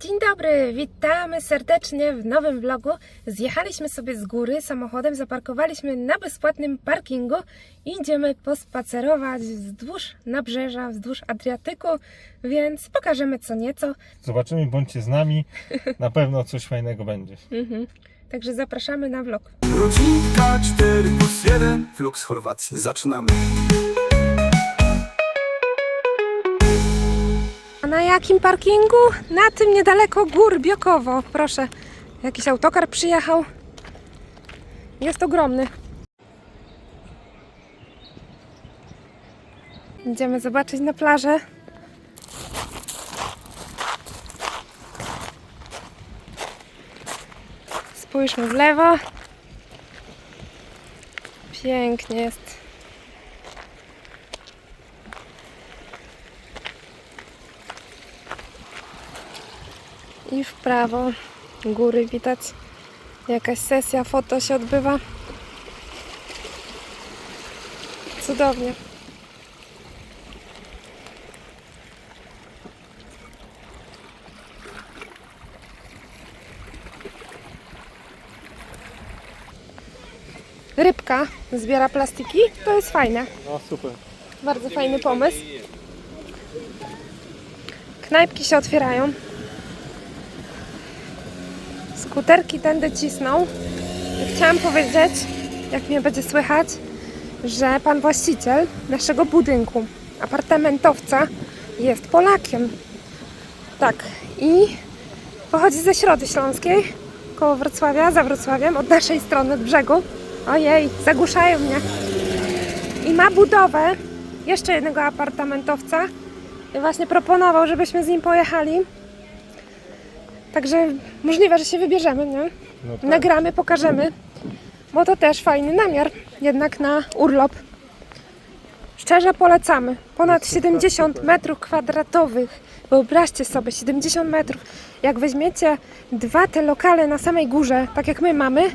Dzień dobry, witamy serdecznie w nowym vlogu. Zjechaliśmy sobie z góry samochodem, zaparkowaliśmy na bezpłatnym parkingu i idziemy pospacerować wzdłuż nabrzeża, wzdłuż Adriatyku, więc pokażemy co nieco. Zobaczymy, bądźcie z nami. Na pewno coś fajnego będzie. Mhm. Także zapraszamy na vlog. Rodzinka 4 plus 1 Flux Chorwacji. Zaczynamy. Na jakim parkingu? Na tym niedaleko gór Biokowo. Proszę, jakiś autokar przyjechał. Jest ogromny. Idziemy zobaczyć na plażę. Spójrzmy w lewo. Pięknie jest. I w prawo góry widać. Jakaś sesja foto się odbywa. Cudownie. Rybka zbiera plastiki. To jest fajne. No super. Bardzo fajny pomysł. Knajpki się otwierają. Skuterki tędy cisną. Chciałam powiedzieć, jak mnie będzie słychać, że pan właściciel naszego budynku, apartamentowca, jest Polakiem. Tak. I pochodzi ze Środy Śląskiej, koło Wrocławia, za Wrocławiem, od naszej strony, od brzegu. Ojej, zagłuszają mnie i ma budowę jeszcze jednego apartamentowca. I właśnie proponował, żebyśmy z nim pojechali. Także możliwe, że się wybierzemy, nie? No tak. Nagramy, pokażemy, bo to też fajny namiar jednak na urlop. Szczerze polecamy. Ponad 70 metrów kwadratowych. Wyobraźcie sobie, 70 metrów. Jak weźmiecie dwa te lokale na samej górze, tak jak my mamy,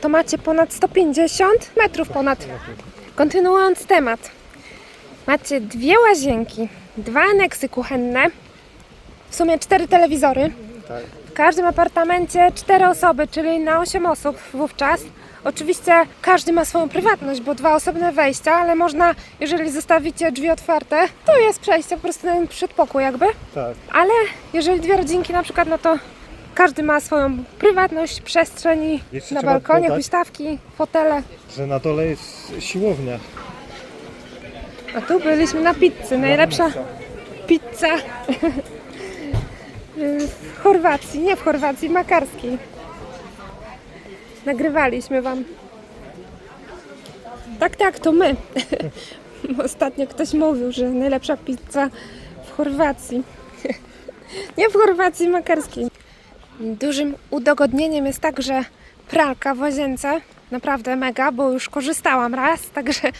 to macie ponad 150 metrów ponad. Kontynuując temat. Macie dwie łazienki, dwa aneksy kuchenne, w sumie cztery telewizory. Tak. W każdym apartamencie cztery osoby, czyli na 8 osób wówczas. Oczywiście każdy ma swoją prywatność, bo dwa osobne wejścia, ale można, jeżeli zostawicie drzwi otwarte, to jest przejście po prostu na ten przedpokój jakby. Tak. Ale jeżeli dwie rodzinki na przykład, no to każdy ma swoją prywatność, przestrzeń Jeszcze na trzeba balkonie, dodać- huśtawki, fotele. Że na dole jest siłownia. A tu byliśmy na pizzy. Najlepsza pizza w Chorwacji, nie w Chorwacji, makarskiej. Nagrywaliśmy wam. Tak, tak, to my. Ostatnio ktoś mówił, że najlepsza pizza w Chorwacji. Nie w Chorwacji makarskiej. Dużym udogodnieniem jest także pralka w łazience. Naprawdę mega, bo już korzystałam raz, także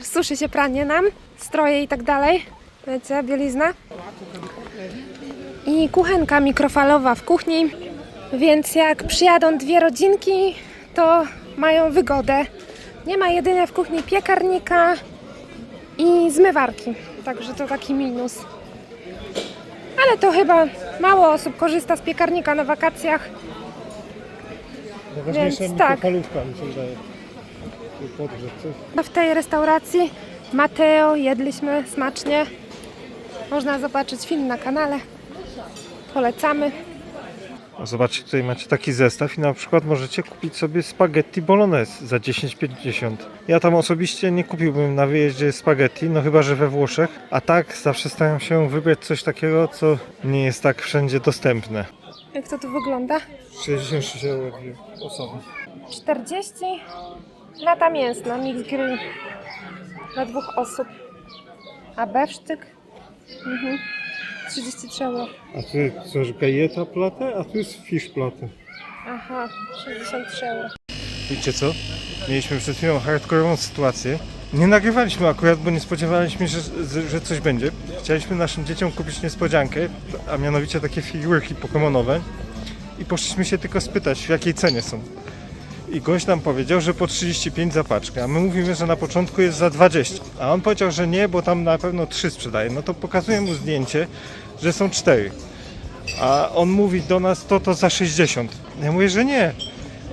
suszy się pranie nam, stroje i tak dalej. Wiecie, bielizna. I kuchenka mikrofalowa w kuchni, więc jak przyjadą dwie rodzinki, to mają wygodę. Nie ma jedynie w kuchni piekarnika i zmywarki, także to taki minus. Ale to chyba mało osób korzysta z piekarnika na wakacjach. Najważniejsza Więc tak. mikrofalówka mi się wydaje. Tu Podgrzeć coś. W tej restauracji Mateo jedliśmy smacznie. Można zobaczyć film na kanale. Polecamy. A Zobaczcie, tutaj macie taki zestaw i na przykład możecie kupić sobie spaghetti bolognese za 10,50. Ja tam osobiście nie kupiłbym na wyjeździe spaghetti, no chyba, że we Włoszech. A tak zawsze staram się wybrać coś takiego, co nie jest tak wszędzie dostępne. Jak to tu wygląda? 66 euro dwie osoby. 40 lata mięsna, mix grill dla dwóch osób. A bewsztyk? Mhm. 33 euro. A tu jest coś gajeta platę, a tu jest fish platę. Aha, 63 euro. Wiecie co? Mieliśmy przed chwilą hardkorową sytuację. Nie nagrywaliśmy akurat, bo nie spodziewaliśmy się, że, że coś będzie. Chcieliśmy naszym dzieciom kupić niespodziankę, a mianowicie takie figurki pokemonowe. I poszliśmy się tylko spytać, w jakiej cenie są. I gość nam powiedział, że po 35 za paczkę, a my mówimy, że na początku jest za 20. A on powiedział, że nie, bo tam na pewno 3 sprzedaje. No to pokazuję mu zdjęcie, że są 4. A on mówi do nas to to za 60. Ja mówię, że nie.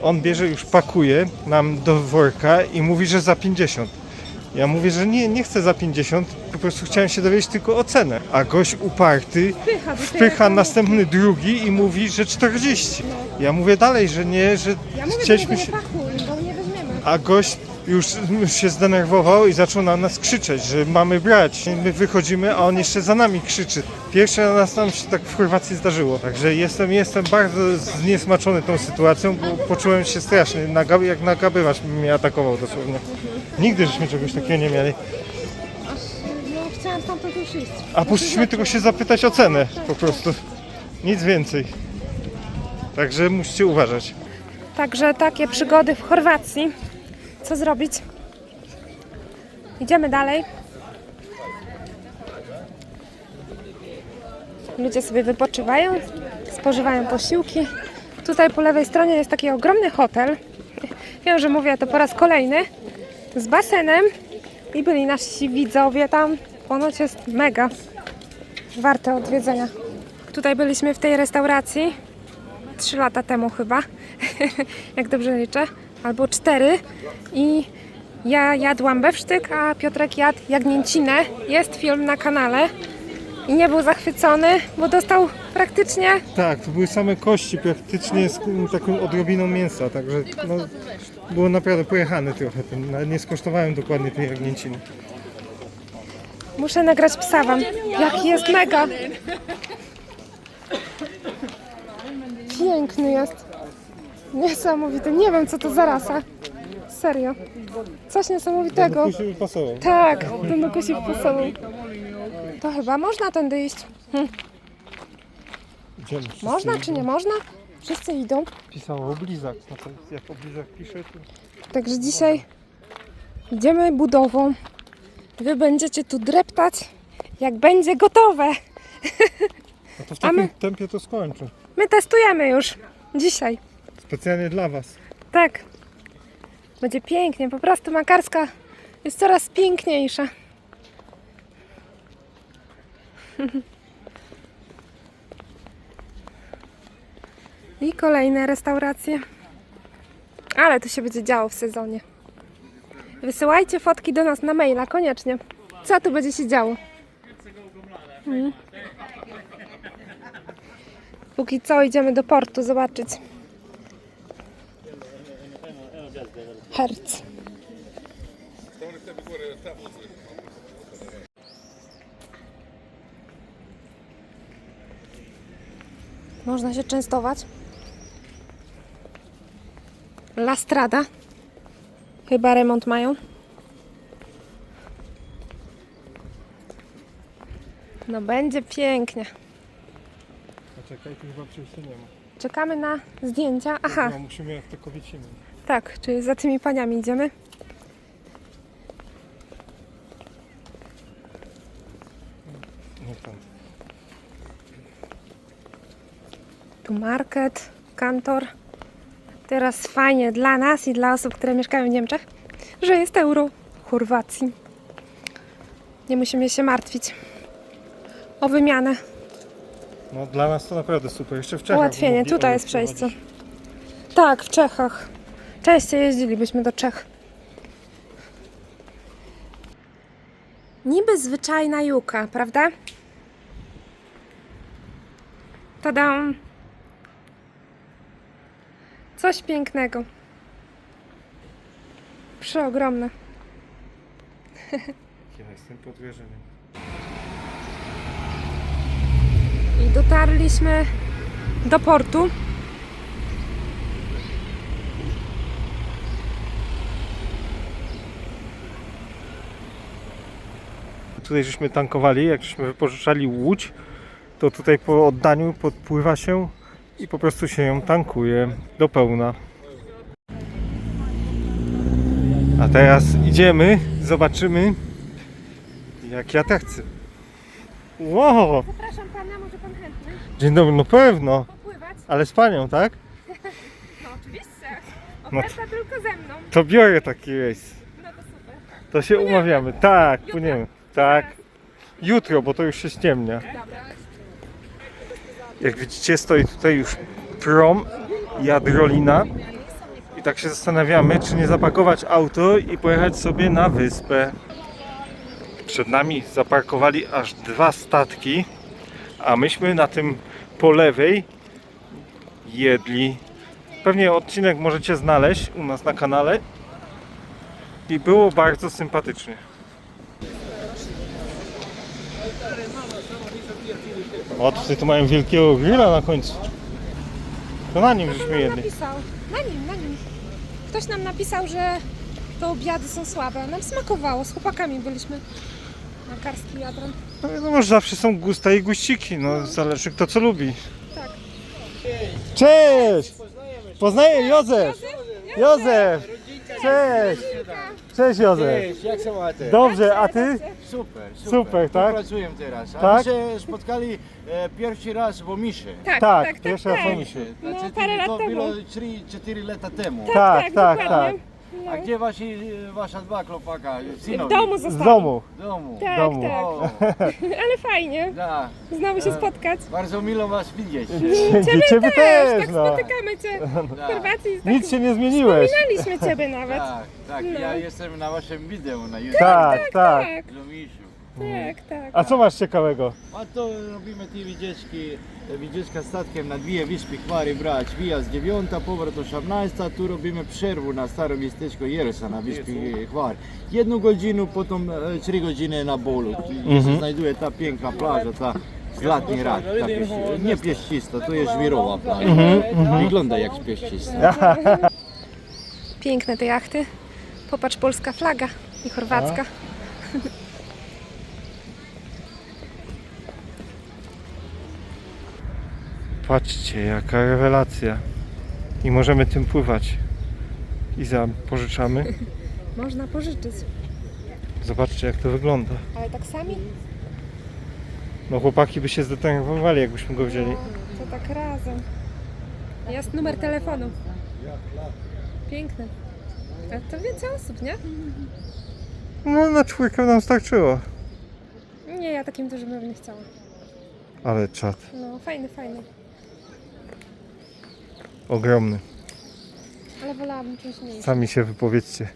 On bierze już pakuje nam do worka i mówi, że za 50. Ja mówię, że nie, nie chcę za 50, po prostu chciałem się dowiedzieć tylko o cenę. A gość uparty Wpycha wpycha następny drugi i mówi, że 40. Ja mówię dalej, że nie, że Ja mówię, chcieliśmy że się... nie pakuj, bo nie weźmiemy. A gość już się zdenerwował i zaczął na nas krzyczeć, że mamy brać. My wychodzimy, a on jeszcze za nami krzyczy. Pierwszy raz nam się tak w Chorwacji zdarzyło. Także jestem, jestem bardzo zniesmaczony tą sytuacją, bo poczułem się strasznie, na gab- jak nagabywać mnie atakował dosłownie. Nigdy żeśmy czegoś takiego nie mieli. No chciałam stamtąd już iść. A poszliśmy tylko się zapytać o cenę po prostu. Nic więcej. Także musicie uważać. Także takie przygody w Chorwacji. Co zrobić? Idziemy dalej. Ludzie sobie wypoczywają, spożywają posiłki. Tutaj po lewej stronie jest taki ogromny hotel. Wiem, że mówię to po raz kolejny. Z basenem i byli nasi widzowie tam. Ponoć jest mega warte odwiedzenia. Tutaj byliśmy w tej restauracji 3 lata temu chyba, jak dobrze liczę, albo 4 i ja jadłam bewsztyk, a Piotrek jadł jagnięcinę. Jest film na kanale i nie był zachwycony, bo dostał praktycznie Tak, to były same kości praktycznie z taką odrobiną mięsa, także no, było naprawdę pojechane trochę. Nawet nie skosztowałem dokładnie tej jagnięciny. Muszę nagrać psa wam. Jaki jest mega. Piękny jest. Niesamowity. Nie wiem, co to za rasa. Serio. Coś niesamowitego. Się pasował. Tak, ten dokosik pasował. To chyba można tędy iść. Idziemy wszyscy. Można czy nie można? Wszyscy idą. Pisało oblizak, no to jak oblizak pisze, to... Także dzisiaj idziemy budową. Wy będziecie tu dreptać, jak będzie gotowe. No to w A takim my- tempie to skończę. My testujemy już dzisiaj. Specjalnie dla was. Tak. Będzie pięknie. Po prostu makarska jest coraz piękniejsza. I kolejne restauracje. Ale to się będzie działo w sezonie. Wysyłajcie fotki do nas na maila, koniecznie. Co tu będzie się działo? Mm. Póki co idziemy do portu zobaczyć. Herc. Można się częstować. La Strada. Chyba remont mają. No będzie pięknie. A czekaj, tu chyba przejścia nie ma. Czekamy na zdjęcia. Aha, No, musimy jak to kobiecimy. tak, czyli za tymi paniami idziemy. Nie tam. Tu market, kantor. Teraz fajnie dla nas i dla osób, które mieszkają w Niemczech, że jest euro w Chorwacji. Nie musimy się martwić o wymianę. No dla nas to naprawdę super. Jeszcze w Czechach Ułatwienie. mogli Tutaj jest przejście. Tak, w Czechach. Częściej jeździlibyśmy do Czech. Niby zwyczajna juka, prawda? Tadam. Coś pięknego. Przeogromne. Ja jestem pod wrażeniem. I dotarliśmy do portu. Tutaj żeśmy tankowali, jak żeśmy wypożyczali łódź, to tutaj po oddaniu podpływa się i po prostu się ją tankuje do pełna. A teraz idziemy, zobaczymy jak ja tak chcę. Wow! Zapraszam pana, może pan chętny Dzień dobry, no pewno, popływać? ale z panią, tak? No oczywiście. No Oferta tylko ze mną. To biorę taki rejs. No to super. To się umawiamy. Tak, płyniemy. Tak. Jutro, bo to już się ściemnia. Jak widzicie, stoi tutaj już prom i. I tak się zastanawiamy, czy nie zapakować auto i pojechać sobie na wyspę. Przed nami zaparkowali aż dwa statki, a myśmy na tym po lewej jedli. Pewnie odcinek możecie znaleźć u nas na kanale. I było bardzo sympatycznie. O, tutaj tu mają wielkiego grilla na końcu. To na nim żeśmy jedli. napisał. Na nim, na nim. Ktoś nam napisał, że te obiady są słabe. Nam smakowało. Z chłopakami byliśmy na Karski Jadron. No wiadomo, że zawsze są gusta i guściki, no zależy kto co lubi. Tak. Cześć! Poznaję Józef! Józef! Cześć! Cześć Józef! Cześć, jak się macie? Dobrze, a ty? Super, super. Super, tak? Pracuję teraz. A Tak? my się spotkali e, pierwszy raz w Omisze. Tak, Tak, tak, tak. pierwszy raz tak. w Omisze. No, Znaczy, parę lat to temu. było 3-4 lata temu. Tak, tak, tak. dokładnie. A gdzie wasi, wasza dwa chłopaka? W domu Z zostali. domu. W domu. Tak, domu. tak. O, Ale fajnie. da. Znowu się spotkać. Bardzo miło was widzieć. Ciebie, ciebie też, tak no. spotykamy Cię w. Chorwacji. Tak Nic się nie zmieniłeś. Wspominaliśmy Ciebie nawet. Tak, tak. No. Ja jestem na waszym wideo na YouTube. Tak, tak. Tak, Z Omiszu. Tak, tak. A co masz ciekawego? A to robimy te wycieczki, wycieczka statkiem na dwie wyspy Chwary brać. Wjazd 9, powrót 18, tu robimy przerwę na starym miasteczku Jerusa na wyspie Chwar. Jedną godzinę, potem e, 3 godziny na bolu, gdzie się znajduje ta piękna plaża, ta Zlatni Rak, ta pieś, nie pieścista, to jest żwirowa plaża. Wygląda jak pieścista. Piękne te jachty. Popatrz, polska flaga i chorwacka. Patrzcie, jaka rewelacja. I możemy tym pływać. Iza, pożyczamy. Można pożyczyć. Zobaczcie, jak to wygląda. Ale tak sami? No chłopaki by się zdenerwowali, jakbyśmy go wzięli. To tak razem. Jest numer telefonu. Piękne. A to więcej osób, nie? No na czwórkę nam starczyło. Nie, ja takim dużym bym nie chciała. Ale czad, No, fajny, fajny. Ogromny. Ale wolałabym czymś mniejszym. Sami się wypowiedzcie.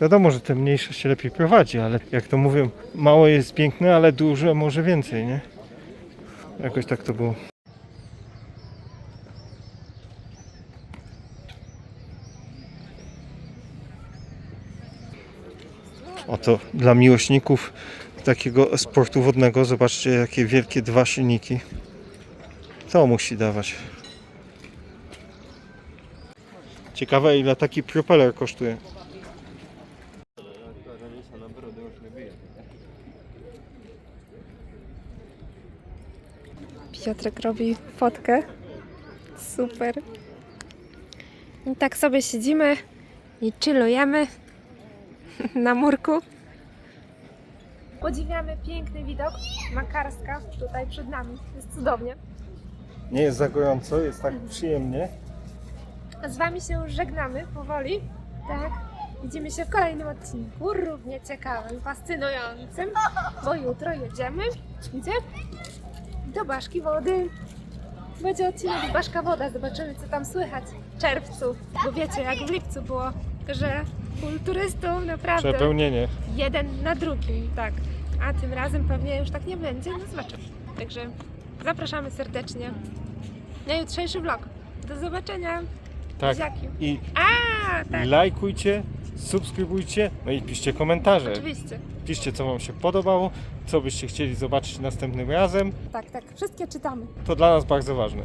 Wiadomo, że te mniejsze się lepiej prowadzi, ale jak to mówią, mało jest piękne, ale duże może więcej, nie? Jakoś tak to było. Oto dla miłośników takiego sportu wodnego, zobaczcie jakie wielkie dwa silniki. To musi dawać. Ciekawe ile taki propeller kosztuje. Piotrek robi fotkę. Super. I tak sobie siedzimy i chillujemy na murku. Podziwiamy piękny widok Makarska tutaj przed nami. Jest cudownie. Nie jest za gorąco, jest tak przyjemnie. Z Wami się żegnamy powoli. Tak. Widzimy się w kolejnym odcinku, równie ciekawym, fascynującym, bo jutro jedziemy. Gdzie? Do Baszki Wody. Będzie odcinek Baszka Woda, zobaczymy co tam słychać w czerwcu. Bo wiecie, jak w lipcu było, że full turystów, naprawdę. Przepełnienie. Jeden na drugim, tak. A tym razem pewnie już tak nie będzie, no zobaczymy. Także zapraszamy serdecznie na jutrzejszy vlog. Do zobaczenia. Tak. I A, tak, lajkujcie, subskrybujcie, no i piszcie komentarze. oczywiście. Piszcie co Wam się podobało, co byście chcieli zobaczyć następnym razem. Tak, tak, wszystkie czytamy. To dla nas bardzo ważne.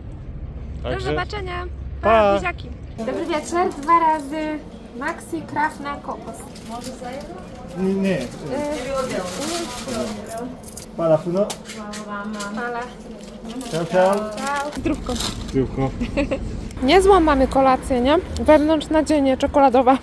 Do Także zobaczenia. Pa. Pa, buziaki. Dobry wieczór, dwa razy Maxi Kraft na kokos. nie, nie. Yy, Pala Funo. Mala. Ciao, ciao. Ciao. Zdrówko. Zdrówko. Niezłą mamy kolację, nie? Wewnątrz nadzienie czekoladowa.